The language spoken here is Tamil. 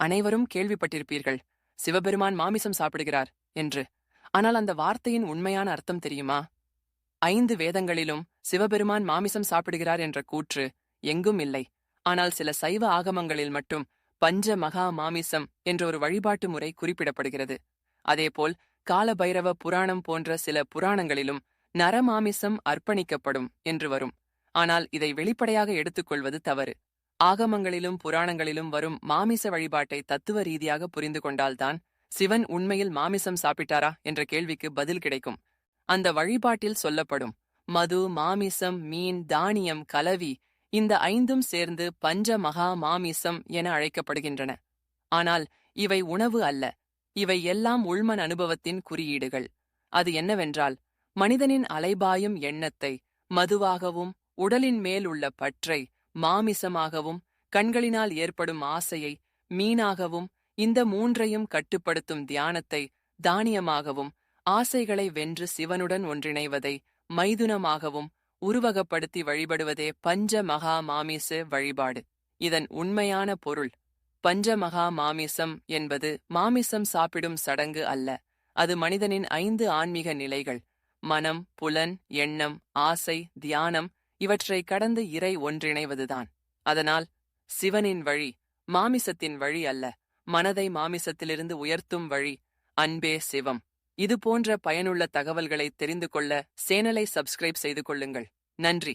அனைவரும் கேள்விப்பட்டிருப்பீர்கள் சிவபெருமான் மாமிசம் சாப்பிடுகிறார் என்று. ஆனால் அந்த வார்த்தையின் உண்மையான அர்த்தம் தெரியுமா? ஐந்து வேதங்களிலும் சிவபெருமான் மாமிசம் சாப்பிடுகிறார் என்ற கூற்று எங்கும் இல்லை. ஆனால் சில சைவ ஆகமங்களில் மட்டும் பஞ்ச மகா மாமிசம் என்ற ஒரு வழிபாட்டு முறை குறிப்பிடப்படுகிறது. அதேபோல் காலபைரவ புராணம் போன்ற சில புராணங்களிலும் நரமாமிசம் அர்ப்பணிக்கப்படும் என்று வரும். ஆனால் இதை வெளிப்படையாக எடுத்துக்கொள்வது தவறு. ஆகமங்களிலும் புராணங்களிலும் வரும் மாமிச வழிபாட்டை தத்துவ ரீதியாக புரிந்து கொண்டால்தான் சிவன் உண்மையில் மாமிசம் சாப்பிட்டாரா என்ற கேள்விக்கு பதில் கிடைக்கும். அந்த வழிபாட்டில் சொல்லப்படும் மது மாமிசம் மீன் தானியம் கலவி இந்த ஐந்தும் சேர்ந்து பஞ்ச மகா மாமிசம் என அழைக்கப்படுகின்றன. ஆனால் இவை உணவு அல்ல இவை எல்லாம் உள்மன் அனுபவத்தின் குறியீடுகள். அது என்னவென்றால் மனிதனின் அலைபாயும் எண்ணத்தை மதுவாகவும் உடலின் மேல் உள்ள பற்றை மாமிசமாகவும் கண்களினால் ஏற்படும் ஆசையை மீனாகவும் இந்த மூன்றையும் கட்டுப்படுத்தும் தியானத்தை தானியமாகவும் ஆசைகளை வென்று சிவனுடன் ஒன்றிணைவதை மைதுனமாகவும் உருவகப்படுத்தி வழிபடுவதே பஞ்ச மகா மாமிச வழிபாடு. இதன் உண்மையான பொருள் பஞ்ச மகா மாமிசம் என்பது மாமிசம் சாப்பிடும் சடங்கு அல்ல. அது மனிதனின் ஐந்து ஆன்மீக நிலைகள் மனம் புலன் எண்ணம் ஆசை தியானம் இவற்றை கடந்து இறை ஒன்றிணைவதுதான். அதனால் சிவனின் வழி மாமிசத்தின் வழி அல்ல மனதை மாமிசத்திலிருந்து உயர்த்தும் வழி அன்பே சிவம். இது போன்ற பயனுள்ள தகவல்களை தெரிந்து கொள்ள சேனலை சப்ஸ்கிரைப் செய்து கொள்ளுங்கள். நன்றி.